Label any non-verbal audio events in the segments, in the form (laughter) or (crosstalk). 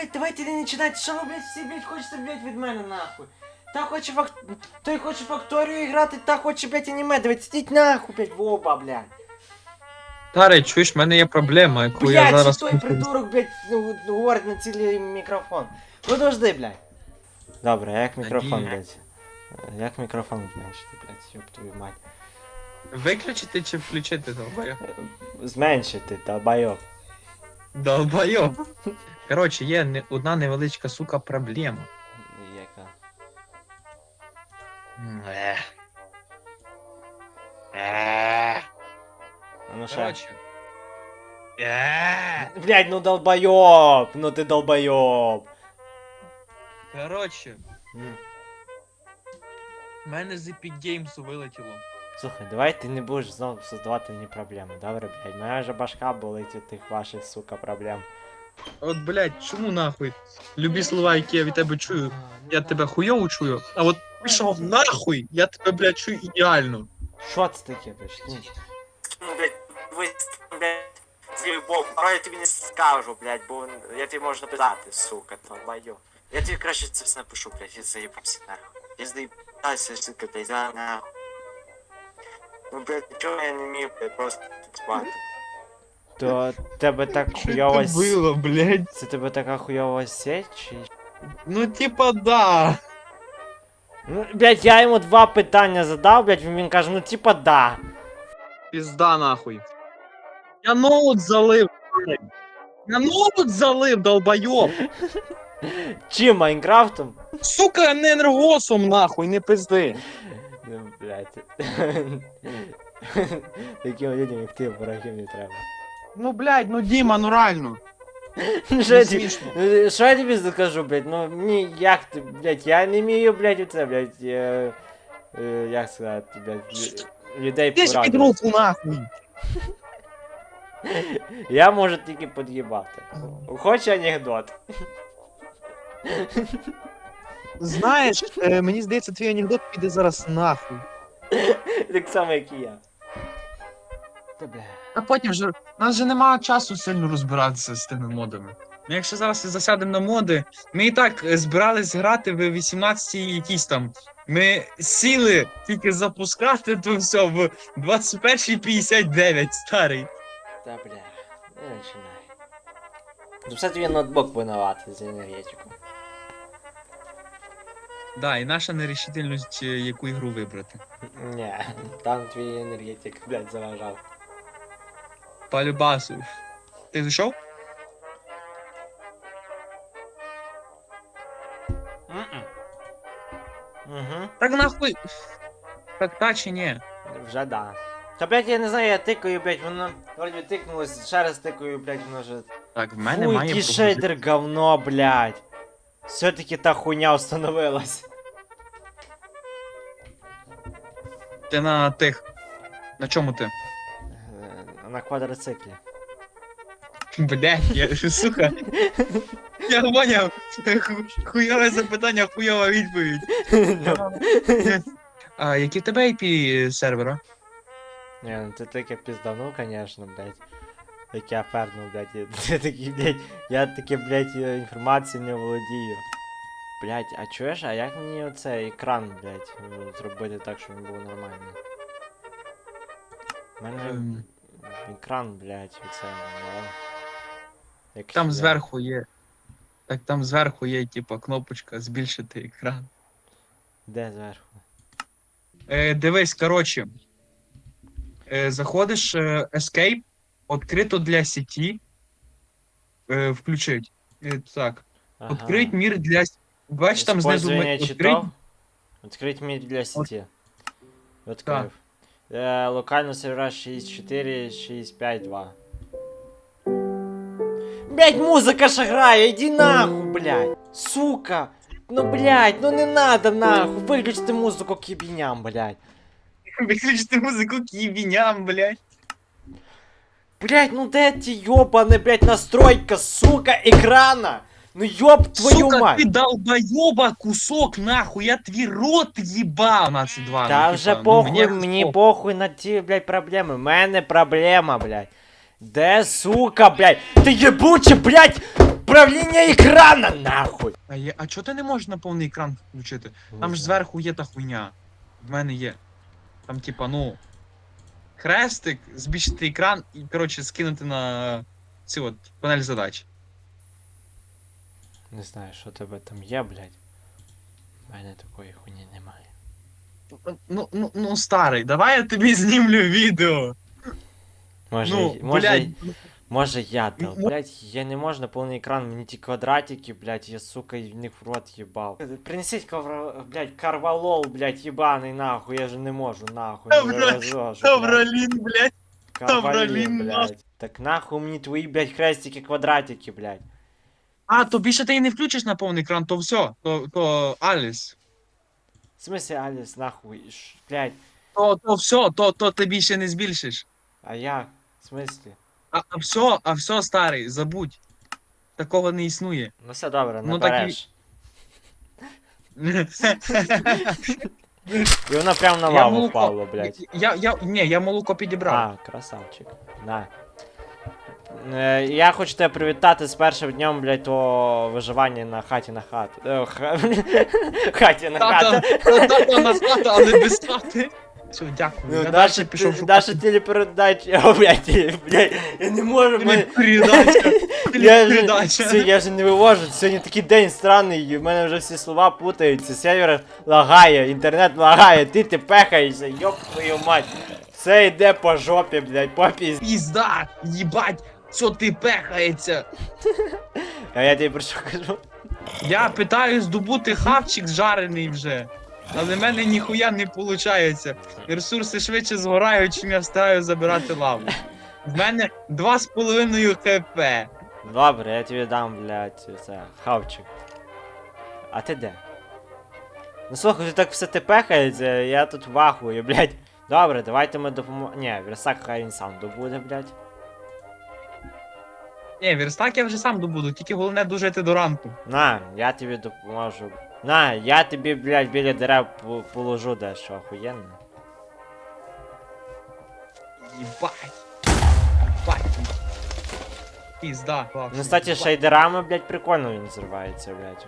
блядь, давайте не починати. Що ви, блядь, всі, блядь, хочете, блядь, від мене нахуй? Та хоче фак... Той хоче факторію грати, та хоче, блядь, аніме. Давайте сидіть нахуй, блядь, в оба, блядь. Таре, чуєш, в мене є проблема, яку я Блядь, зараз. той придурок, блядь, ну, говорить на цілий мікрофон. Подожди, блядь. Добре, а як мікрофон, ні. блядь? Як мікрофон зменшити, блядь, ёб твою мать. Виключити чи включити долбайо? Зменшити, долбайок. Долбайо. Коротше, є не- одна невеличка сука проблема. Яка? Е. Е. Ну що? Коротше. Е. Блядь, ну долбойоб! Ну ти долбойоб! Коротше, М. в мене з Epic Games вилетіло. Слухай, давай ти не будеш знову создавати мені проблеми, добре, блядь? Моя вже башка болить від тих ваших, сука, проблем. От, блядь, чому нахуй? Любі слова, які я від тебе чую, я тебе хуйово чую, а от пішов нахуй, я тебе, блядь, чую ідеально. Що це таке, блядь? Ну, блядь, ви, блядь, злий бог, порой я тобі не скажу, блядь, бо я тобі можу написати, сука, то баю. Я тобі краще це все напишу, блядь, я заїбався нахуй. Я заїбався, сука, блядь, за нахуй. Ну, блядь, чого я не міг, блядь, просто спати. То тебе так це с- було, блядь? Це тебе така хуйова сеть, чи... Ну, типа, да. Ну, блядь, я йому два питання задав, блядь, він каже, ну типа да. Пізда нахуй. Я ноут залив, блядь. Я ноут залив, долбойоб. Чим Майнкрафтом? Сука, не енергосом нахуй, не пизди. Ну, блядь. (laughs) Таким людям, як ти, ворогів не треба. Ну, блядь, ну Діма, ну реально. Ну, Що я тобі- смішно. що я тобі скажу, блядь? Ну ні, як ти, блядь, я не вмію, блядь, оце, блядь, е, е, як сказати, блядь, лю- людей Ти ж під порадувати. руку нахуй. Я можу тільки під'їбати. Хоч анекдот. Знаєш, е, мені здається, твій анекдот піде зараз нахуй. Так само, як і я. Та бля. А потім же, у нас же немає часу сильно розбиратися з тими модами. Ну, якщо зараз засядемо на моди, ми і так е, збирались грати в 18 якісь там. Ми сіли тільки запускати то все в 21.59, старий. Та бля. Не починай. Ну все твій ноутбук винуватий з енергетикою. Да, і наша нерішительність, е, яку ігру вибрати. Ні, там твій енергетик, блядь, заважав. Полюбасу. Ти зайшов? Угу. Так нахуй. Так та чи ні? Вже да. Та блядь, я не знаю, я тикаю, блядь, воно вроді тикнулось, ще раз тикаю, блядь, воно вже. Так, в мене Фу, має який шейдер говно, блядь. Все-таки та хуйня установилась. Ти на тих. На чому ти? На квадроциклі. Блять, я сука. Я поняв. Ху- Хуйове запитання, хуйова відповідь. А які в тебе IP сервера? Не, ну ти таке пізданув, конечно, блядь. Як я пернув, блядь. (laughs) Я, такий, блядь, я таке, блядь, е, інформацію не володію. Блядь, а чуєш, а як мені оцей екран, блядь, е, зробити так, щоб він був нормальний? У мене Ем, екран, блядь, оце, ну, як Там я- зверху є. Так там зверху є, типа, кнопочка збільшити екран. Де зверху? Е, дивись, коротше. Е, заходиш е, Escape, відкрито для сеті. Е, включить. Е, так. Ага. Открыть мир для. с- Бачиш там знизу ми- Использование открыть. читов. Открыть мир для сети. Открив. Е, локально сервера 6.4, 6.5.2. Блять, музика ж грає, іди нахуй, блядь. Сука. Ну, блядь, ну не надо нахуй. Виключити музику кібіням, блядь. (laughs) Виключити музику кібіням, блядь. Блядь, ну де ті ёбані, блядь, настройка, сука, екрана? Ну ёб твою Сука, мать. ти долбоёба кусок, нахуй, я твій рот їбав на ці два. Та ну, вже типа, ну, похуй, мені похуй. похуй на ті, блядь, проблеми. У мене проблема, блядь. Де сука, блядь? Ти єбуче, блядь, управління екрана, нахуй! А, є, а чого ти не можеш на повний екран включити? Там ж зверху є та хуйня. В мене є. Там, типа, ну. Хрестик, збільшити екран і, коротше, скинути на цю от панель задач. Не знаю, що тебе там є, блядь. У мене такої хуйні немає. Ну, ну, ну, старий, давай я тобі знімлю (laughs) відео. Може, ну, й- може, блядь, й- може я Ну, дав. мо- Блядь, я не можу на повний екран, мені ті квадратики, блядь, я, сука, в них в рот їбав. Принесіть ковра, блядь, карвалол, блядь, їбаний, нахуй, я же не можу, нахуй. не Добре, вивозу, блядь. Добролін, блядь. Карвалін, блін, блядь. Так нахуй мені твої, блядь, хрестики, квадратики, блядь. А, то більше ти і не включиш на повний екран, то все, то, то Аліс. В смысле, Аліс, нахуй, ш- блядь, То, то все, то, то ти більше не збільшиш. а як? В смысле? А, а все, а все, старий, забудь. Такого не існує. Ну все добре, Ну, так і- набереш. (laughs) І воно прямо на Я лаву молоко- впало, блядь. Я, я, ні, я молоко підібрав. А, красавчик. На. Е, Я хочу тебе привітати з першим днем, блядь, твого виживання на хаті на хату. Е, ха- (laughs) Хаті на Тата, хату. тата на хата, але без хати. Все, дякую. Ну, я далі пішов Даша шукати. телепередача. О, блядь, теле- блядь, я не можу, мене... Телепередача. (laughs) Я вже, Телепередача. все, я вже не вивожу. Сьогодні такий день странний, і в мене вже всі слова путаються. Сервер лагає, інтернет лагає, ти ти пехаєшся, йоп твою мать. Все йде по жопі, блядь, по пізді. Пізда, їбать, що ти пехається. (laughs) А я тобі про що кажу? Я питаю здобути хавчик жарений вже. Але в мене ніхуя не виходить. Ресурси швидше згорають, чим я встигаю забирати лаву. В мене 2,5 хп. Добре, я тобі дам, блядь, це, хавчик. А ти де? Ну слухай, ти так все ти пехається, я тут вахую, блядь. Добре, давайте ми допоможемо. Ні, версак хай він сам добуде, блядь. Ні, верстак я вже сам добуду, тільки головне дожити до ранку. На, я тобі допоможу. На, я тобі, блядь, біля дерев по- положу дещо охуєнно. Єбать. Єбать. Пізда. Ну, кстати, шейдерами, блядь, прикольно він зривається, блядь.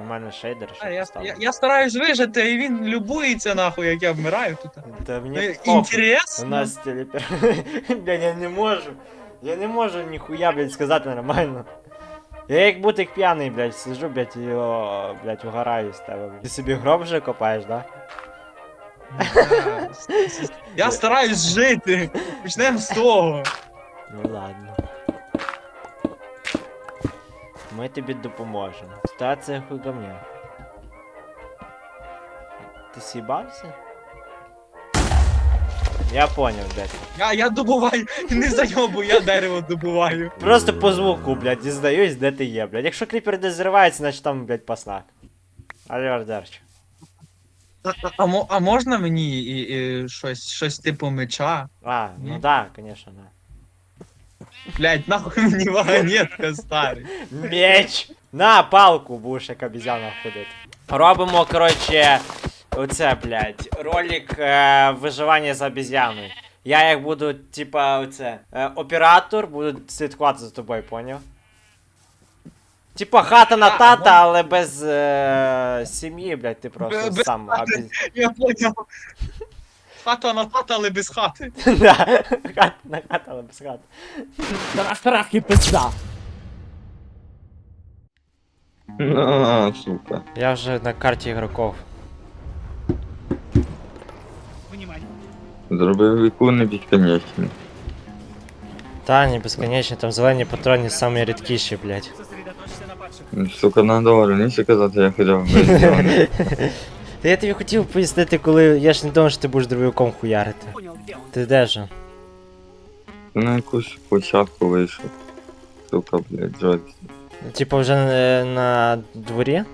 У мене шейдер ще я, я, я стараюсь вижити, і він любується нахуй, як я вмираю тут. Та мені похуй. У нас телепер... (laughs) блядь, я не можу. Я не можу ніхуя, блядь, сказати нормально. Я як бутик п'яний, блядь, сижу, блядь, і о, блядь, угораю з тебе. блядь. Ти собі гроб вже копаєш, да? Да. Я стараюсь жити. Почнемо з того. Ну ладно. Ми тобі допоможемо. Ситуація хуй ко мне. Ти сібався? Я понял, блядь. Я, я добуваю, (laughs) не зайобу, я дерево добуваю. Просто по звуку, блядь, дізнаюсь, де ти є, блядь. Якщо кліпер десь зривається, значить там, блядь, паснак. Але Ордерч. А, а, мо- а можна мені і, і, щось, щось типу меча? А, ну Ні? да, конечно, да. Блять, нахуй мені вагонетка старий. Меч! На палку будеш як обізяна ходити. Робимо, коротше, оце, блядь, ролик е, виживання з обізяною. Я як буду, типа, оце, е, оператор, буду слідкувати за тобою, поняв? Типа хата на тата, але без е, сім'ї, блядь, ти просто сам обіз... (laughs) Я поняв. Хата (laughs) на хата, але без хати. Да, хата на хата, але без хати. Страх і пизда. На, сука. Я вже на карті ігроків. Зробив віку не безконечним. Та, не безконечно, там зелені патрони самі рідкіші, блядь. Сука, надо раніше казати, я хотів би. (laughs) Та я тобі хотів пояснити, коли я ж не думав, що ти будеш дробовиком хуярити. Ти де же? На якусь початку вийшов. Сука, блядь, жодь. Типа вже е, на дворі?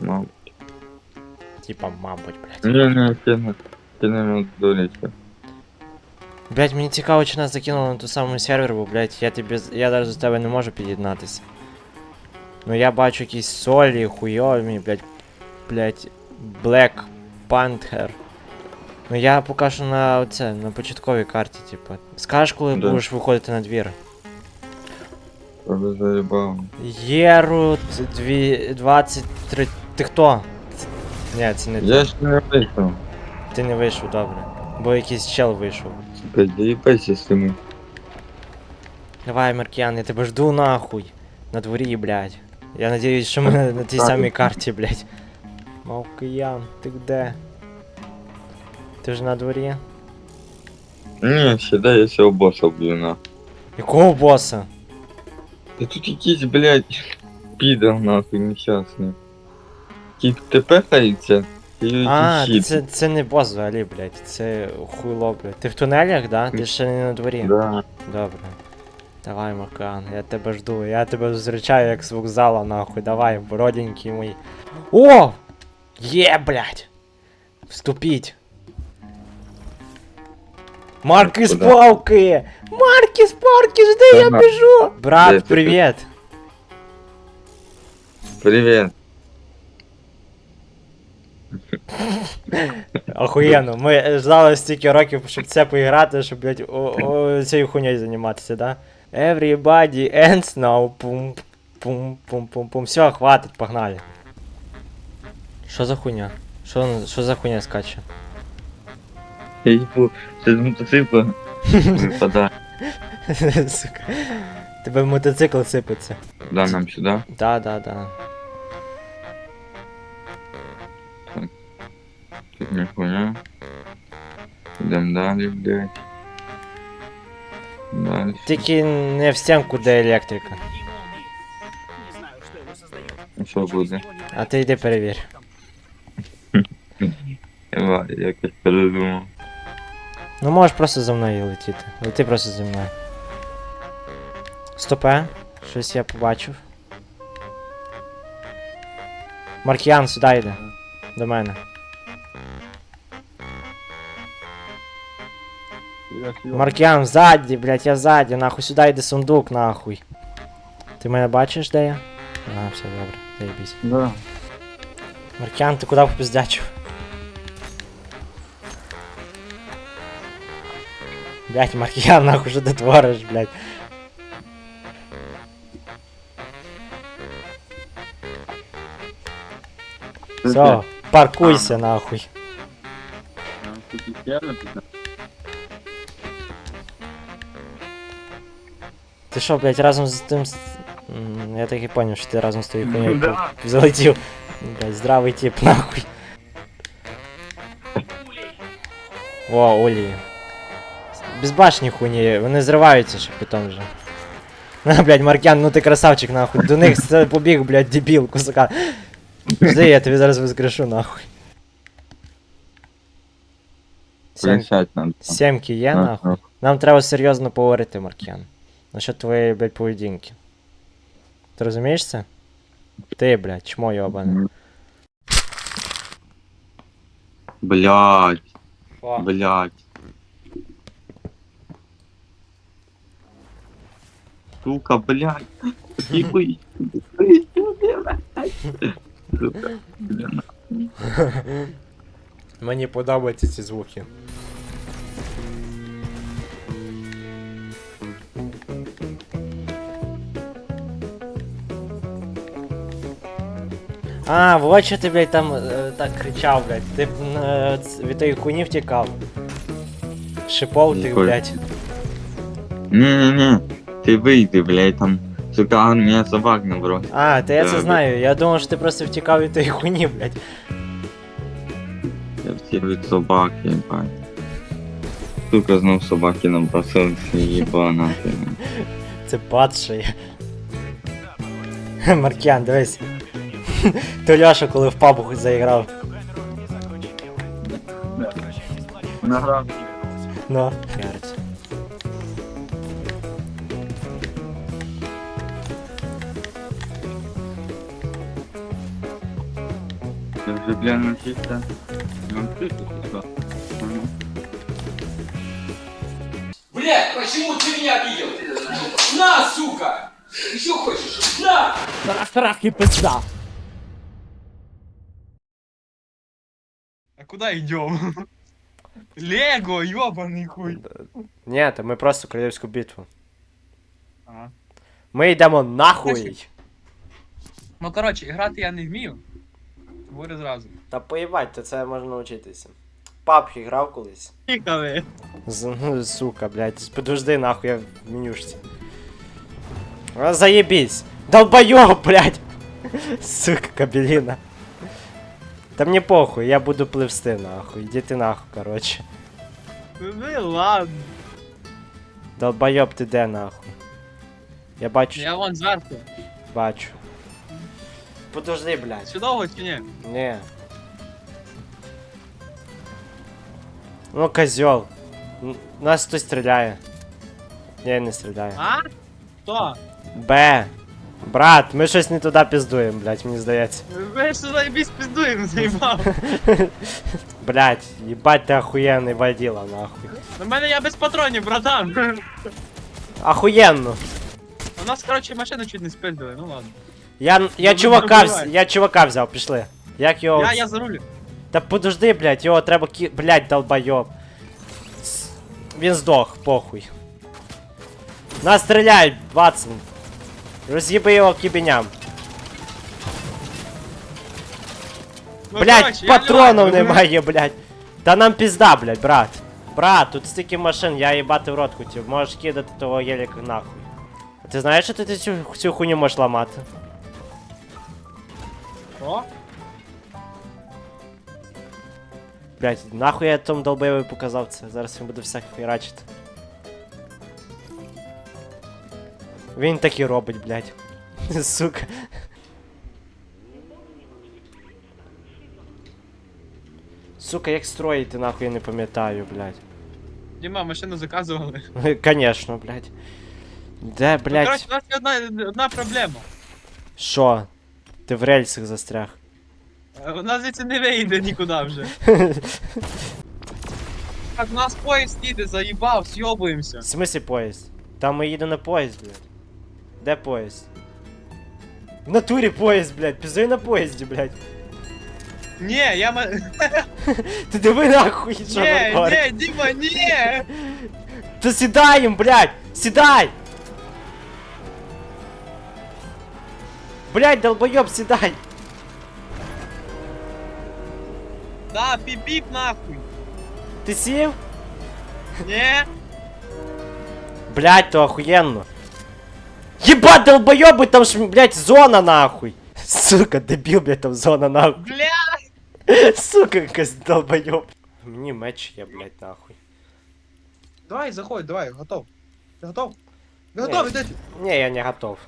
Мабуть. Типа, мабуть, блядь. Ні, ні, кине. Кинемо до ліса. Блядь, мені цікаво, чи нас закинули на ту саму сервер, бо, блядь, я тобі. з- Я навіть до тебе не можу під'єднатися. Ну я бачу якісь солі, хуйові, блядь. Блядь. Black Panther. Ну я поки що на оце, на початковій карті, типу. Скажеш, коли Да. будеш виходити на двір? Тебе заїбав. Єру дві, 23. Ти хто? Ні, це не. Я ж не вийшов. Ти не вийшов, добре. Бо якийсь чел вийшов. Заїбайся з тими. Давай, Маркіян, я тебе жду нахуй. На дворі, блядь. Я надіюсь, що ми на, на тій самій карті, блядь. Мавкиян, ти де? Ти ж на дворі? Ні, ще дай я цього боса вб'ю на. Якого боса? Та тут якийсь, блядь, підер нахуй нещасний. Ті тепехається, і А, щит. це, це не бос взагалі, блядь. Це хуйло, блядь. Ти в тунелях, да? Ти ще не на дворі. Да. Добре. Давай, Маркан, я тебе жду. Я тебе зустрічаю як з вокзала, нахуй. Давай, броденький мій. О! Є, блядь! Вступіть! Маркіс Куда? палки! Маркіс палки, жди, я біжу! Брат, привіт! Привіт. (laughs) Охуєнно, ми ждали стільки років, щоб це поіграти, щоб, блядь, цією хуйньою займатися, да? Everybody ends now. Пум, пум, пум, пум, пум. Все, хватить, погнали. Що за хуйня? Що, що за хуйня скаче? Я їбу, це з мотоцикла випадає. Сука. Тебе мотоцикл сипеться. Да, нам сюди. Да, да, да. Тут ніхуя. Йдем далі, блядь. Далі. Тільки не в стінку, де електрика. Що буде? А ти йди перевір. (laughs) Давай, якось передумав. Ну можеш просто за мною летіти. Лети просто зі мною. Стопе. Щось я побачив. Маркіян сюди йде. До мене. Маркіян ззаді, блядь, я ззаді, нахуй сюди йде сундук, нахуй. Ти мене бачиш, де я? Ага, все добре, заєбісь. Да. Маркіян, ти куди попиздячив? Блять, Маркіян, нахуй, що ти твориш, блять. Все, паркуйся, нахуй. Ти що, блять, разом з тим. М, Я так і поняв, що ти разом з тою хуйнею Да. залетів. Блять, здравий тип, нахуй. О, Олі. Безбашні хуйні, вони зриваються ще потім вже. (laughs) На, блядь, Маркян, ну ти красавчик, нахуй. До них це побіг, блядь, дебіл, кусака. Жди, я тобі зараз воскрешу, нахуй. Сем... Присядь нам. там. Сімки є, нахуй. Нам треба серйозно поговорити, Маркян. Насчет твоєї, блядь, поведінки. Ти розумієш це? Ти, блядь, чмо йобане. Блядь, О, блядь. Сука, блядь. Ебый. Сука, блин. (laughs) Мені подобаються ці звуки. А, вот що ти, блядь, там е, так кричав, блядь. Ти е, ц- від тої хуйні втікав. Шипов ти, Якої? блядь. Не-не-не. Ты выйди, блядь, там. Сука, он меня собак набросил. А, та я це знаю. Я думав, що ти просто втікав від тої хуйні, блядь. Я все від собак, ебать. Сука, знов собаки набросилися, ебана. ти. Це падший. Маркіан, дивись. (laughs) То Льоша, коли в пабу заіграв. Награв. Ну. Я вже гляну чисто. Блять, почему ты меня обидел? На, сука! Еще хочешь? На! Страх, страх і пизда. А куди йдемо? Лего, йобаний хуй. Ні, то ми просто королівську битву. Ага. Ми йдемо нахуй. Ну коротше, грати я не вмію. Говорю зразу. Та поїбать, то це можна навчитися. Папки грав колись. З- ну, сука, блядь, подожди нахуй, я в менюшці. А, заебись. Долбоёб, блядь. (laughs) Сука, кабелина. Та мені похуй, я буду пливсти нахуй. Іди ти нахуй, короче. Ну і ладно. Долбоёб ти де нахуй. Я бачу, Я вон зверху. бачу. Подожди, блядь. Чудово чи ні? Не. Ну, козел. Н- Нас хтось стріляє. Ні, не стріляє. А? Хто? Б. Брат, ми щось не туди піздуємо, блядь, мені здається. Ви що заєбісь пиздуємо, заїбав. (laughs) Блядь, їбать ти охуєнний воділа, нахуй. На мене я без патронів, братан. Охуєнно. У нас, коротше, машину чуть не спиздили, ну ладно. Я, я Ну, чувака, ну, вз... давай. я чувака взяв, пішли. Як його... Я, я за рулем. Та подожди, блядь, його треба ки... Блядь, долбойоб. С- Він здох, похуй. Нас стріляють, Ватсон. Роз'їби його кібеням. Ну, Блядь, коротше, я патронів лягаю. немає, блядь. Та нам пізда, блядь, брат. Брат, тут стільки машин, я їбати в рот хотів. Можеш кидати того геліка нахуй. А ти знаєш, що ти цю, цю хуйню можеш ламати? О, Блядь, нахуй я тому долбоєві показав це. Зараз він буде всяке херачити. Він так і робить, блядь. (laughs) Сука. Сука, як строїти, нахуй я не пам'ятаю, блядь. Діма, машину заказували. (laughs) Конечно, блядь. Де, Ну, блядь? у нас є одна, одна проблема. Що? Ти в рельсах застряг. Е, У нас звідси не вийде нікуди вже. (laughs) Так, у нас поїзд їде, заїбав, сйобуємося. В смысле поїзд? Там ми їдемо на поїзд, блядь. Де поїзд? В натурі поїзд, блядь, пізди на поїзді, блядь. Ні, я ма... (laughs) Ти диви нахуй, що Ні, говорить. ні, Діма, ні! Та сідаєм, блядь! Сідай! Блядь, долбойоб, сідай! Да, піп-піп нахуй. Ти сів? Ні? Блядь, то охуєнно. Єбать, долбойоби, там ж, блядь, зона нахуй. Сука, дебіл, блядь, там зона нахуй. Бля! Сука, якась долбойоб. Мені меч є, блядь, нахуй. Давай, заходь, давай, готов. Ти готов? Ви Ні. готові, дайте? Не, я не готов.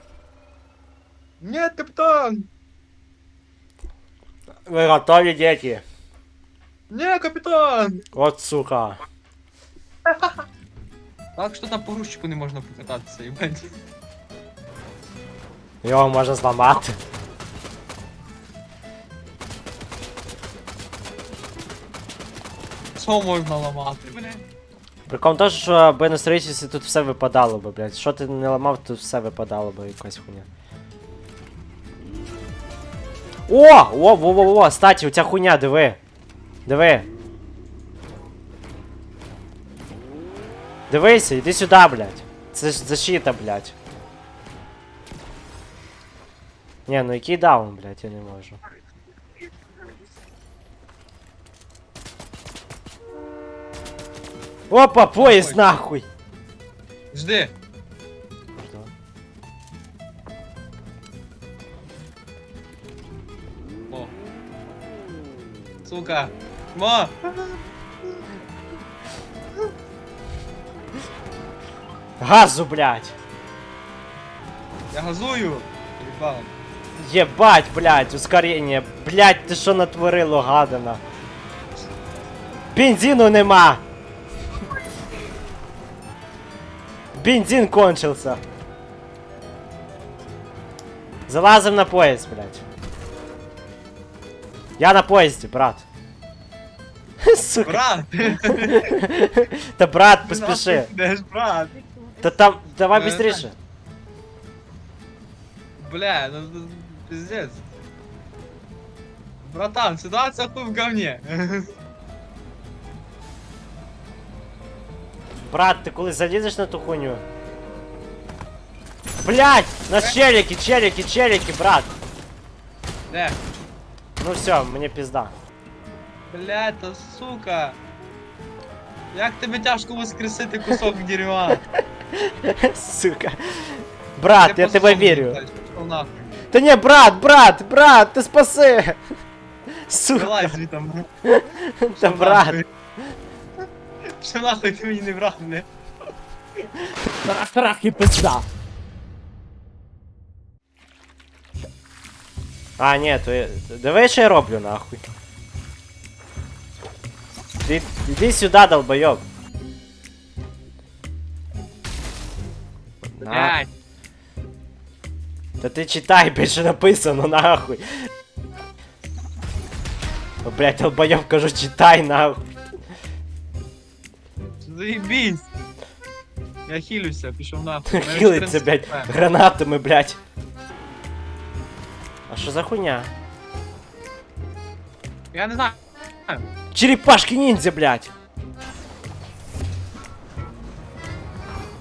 Ні, капітан! Ви готові, діти? Ні, капітан! От сука. (laughs) Так що на погрузчику не можна покататися, їбать. Його можна зламати. Що можна ламати? Прикол в тому, що на строїтельстві тут все випадало би, блядь. Що ти не ламав, тут все випадало би якась хуйня. О! О, во, во, во, статі, у ця хуйня, диви. Диви. Дивися, іди сюди, блядь. Це ж защита, блядь. Ні, ну який даун, блядь, я не можу. Опа, поїзд нахуй! Жди. О. Сука. Ма! Газу, блядь! Я газую! Ебал. Ебать, блядь, ускорение. Блядь, ти що натворило, гадана? Бензину нема! Бензин кончился. Залазим на поезд, блядь. Я на поезде, брат. (laughs) Сука. Брат! Та брат, поспіши. Де брат? Та там, давай Е, быстріше. Бля, ну, пиздец. Братан, ситуация хуй в говне. (laughs) Брат, ти коли залізеш на ту хуйню? Блять! Нас челіки, челіки, челіки, брат! Де? Ну все, мені пізда. Блядь, та сука. Як тебе тяжко воскресити кусок дерьма? (laughs) Сука. Брат, Ти я по тебе собі, вірю. блядь, пішов нахуй. Та ні, брат, брат, брат, ти спаси! Сука, Вилазь звідти. та брат. Що нахуй ти мені не брат, не? Страх, страх і пизда. А, ні, то я... Диви, що я роблю, нахуй. Ти, іди сюди, долбойоб. На. Блядь. Та ти читай, більше написано, нахуй. О, блядь, долбойоб кажу, читай, нахуй. Заебись. Я хилюся, пішов нахуй. Мене Хилиться, 14 блядь, гранатами, блядь. А що за хуйня? Я не знаю. Черепашки ниндзя, блядь!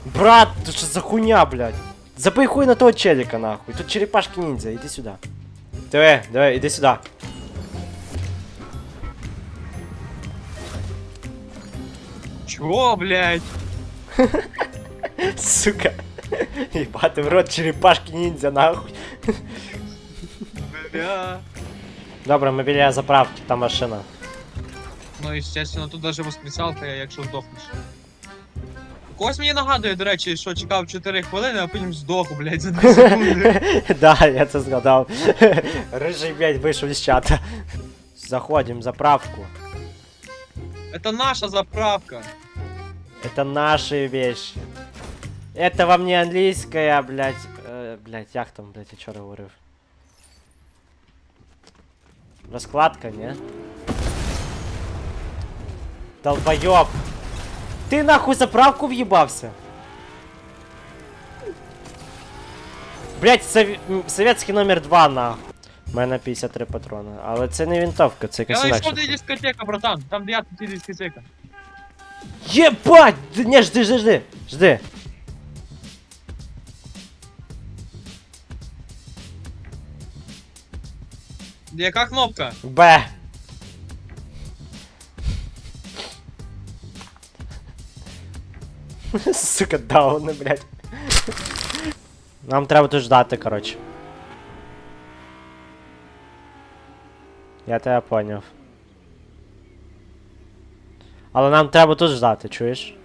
Брат, тут что за хуйня, блядь? Забий хуй на того челика, нахуй. Тут черепашки ниндзя, иди сюда. Давай, давай, иди сюда. Чого, блядь? (laughs) Сука. Ебать, в рот черепашки ниндзя, нахуй. Бля. Добре, ми біля заправки, там машина. Ну, естественно, тут даже воскресалка, якщо здохнеш. Когось мені нагадує, до речі, що чекав 4 хвилини, а потім здох, блядь, за 2 секунди. (laughs) да, я це згадав. (laughs) Рижий, блядь, вийшов з чата. Заходим в заправку. Это наша заправка. Это наши вещи. Это вам не английская, блядь. Э, блядь, як там, блядь, я вчора говорив. Розкладка, не? Долбойоб! Ти нахуй заправку в'їбався? Блять, сов... м, совєтський номер 2 нахуй. У мене 53 патрони. Але це не винтовка, це якась інакша. де дискотека, братан. Там де я тут є дискотека. Єбать! Не, жди, жди, жди, жди. Яка кнопка? Б. Сука, дауни, блядь. Нам треба тут ждати, коротше. Я тебе поняв. Але нам треба тут ждати, чуєш?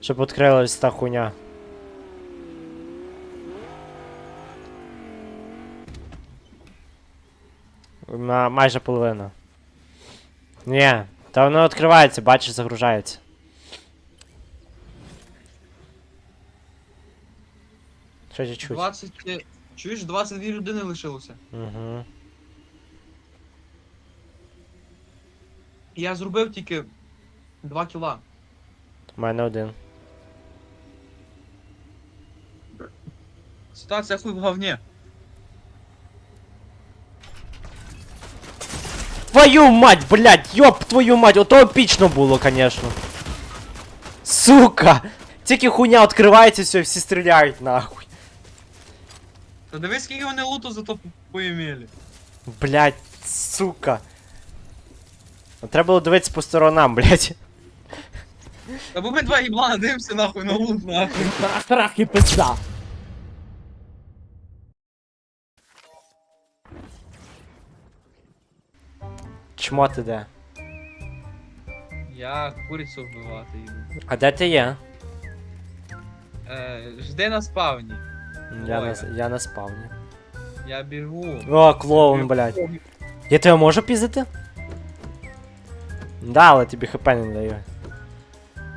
Щоб відкрилась та хуйня. На майже половина. Ні, та воно відкривається, бачиш, загружається. Що чуть-чуть. 20... е, Чуєш, 22 людини лишилося. Угу. Я зробив тільки 2 кіла. У мене один. Ситуація хуй в говні. Твою мать, блядь, ёб твою мать, ото епічно було, конечно. Сука! Тільки хуйня відкривається, все, всі стріляють нахуй. Та дивись, скільки вони луту зато поімели. Блядь, сука. Треба було дивитися по сторонам, блядь. Та бо ми два їблана дивимося нахуй на лут нахуй. Страх, страх і пизда. Чмо ти де? Я курицю вбивати йду. А де ти є? Е, жди на спавні. Я Ой. на, я на спавні. Я бігу. О, клоун, блядь. Я тебе можу піздити? Да, але тобі хп не даю.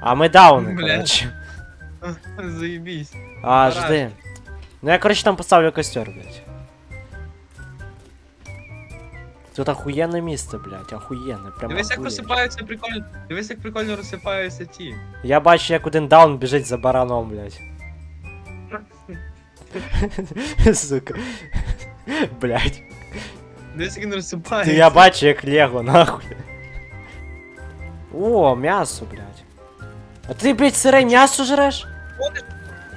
А ми дауни, Блядь. коротше. (laughs) Заєбісь. А, Гаразд. жди. Ну я, коротше, там поставлю костер, блядь. Тут охуєнне місце, блядь, охуєнне, прям Дивись, як охуєнне. розсипаються прикольно. Дивись, як прикольно розсипаються ті. Я бачу, як один даун біжить за бараном, блядь. (laughs) Сука. Блядь. Дивись, як він розсипається. я бачу, як Лего, нахуй. О, м'ясо, блядь. А ти, блядь, сире м'ясо жреш?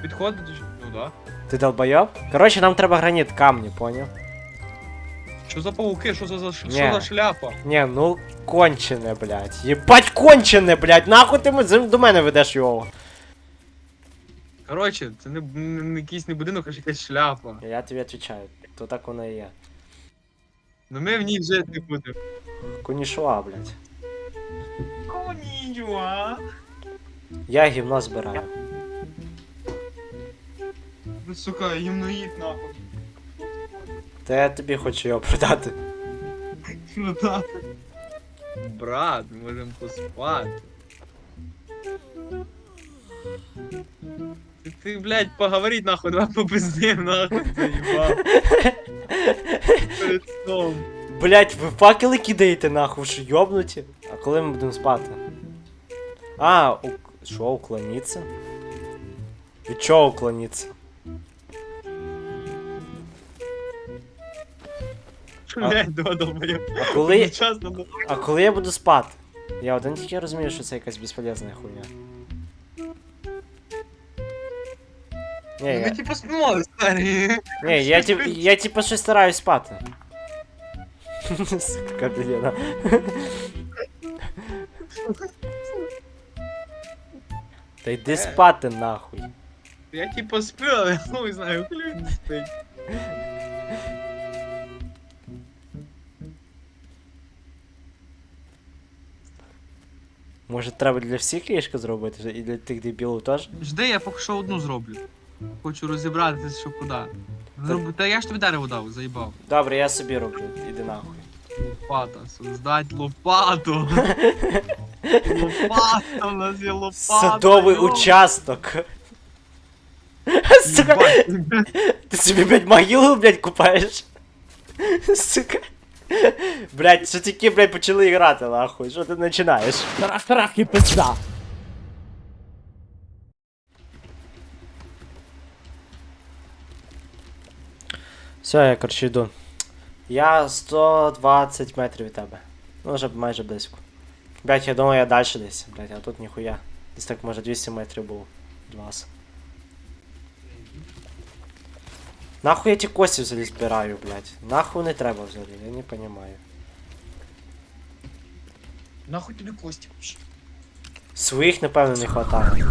Підходить, ну да. Ти долбойоб? Коротше, нам треба граніт камні, поняв? Що за пауки, що за, за, що Ні. за шляпа? Ні, ну кончене, блядь. Єбать кончене, блядь. Нахуй ти м- до мене ведеш його. Коротше, це не, не, не якийсь не будинок, а якась шляпа. Я тобі відповідаю, то так воно і є. Ну ми в ній жити не будемо. Конішуа, блядь. Конінюа. Я гівно збираю. Ну сука, гімноїд нахуй. Та я тобі хочу його продати. Продати. Брат, ми можемо поспати. Ти, ти, блядь, поговорить нахуй, давай попиздим нахуй. Перед сном. Блять, ви факели кидаєте нахуй, що йобнуті? А коли ми будемо спати? А, у... що, уклониться? Від чого уклониться? Блядь, два долбоєб. А коли, Час а коли я буду спати? Я один тільки розумію, що це якась безполезна хуйня. Ні, Ми я, типу спимо, старі. ні, я, тип, я типу щось стараюсь спати. Сука, капелена. Та йди спати нахуй. Я типу сплю, але я хуй знаю, хуй не спить. Може треба для всіх ліжка зробити і для тих дебілів теж? Жди, я поки що одну зроблю. Хочу розібратися, що куди. Зроблю. Та я ж тобі дерево дав, заїбав. Добре, я собі роблю, іди нахуй. Лопата, создать лопату. (laughs) Лопата, у нас є лопата. Садовий йо. участок. Сука, ти собі, блядь, могилу, блядь, купаєш? Сука. Блядь, що тільки, блядь, почали грати, нахуй, що ти починаєш? Трах, трах і пизда. Все, я коротше йду. Я 120 метрів від тебе. Ну, вже майже близько. Блять, я думаю, я далі десь, блять, а тут ніхуя. Десь так може 200 метрів було від вас. Нахуй я ті кості взагалі збираю, блять. Нахуй не треба взагалі, я не понимаю. Нахуй тобі кості. Своїх, напевно, не хватає.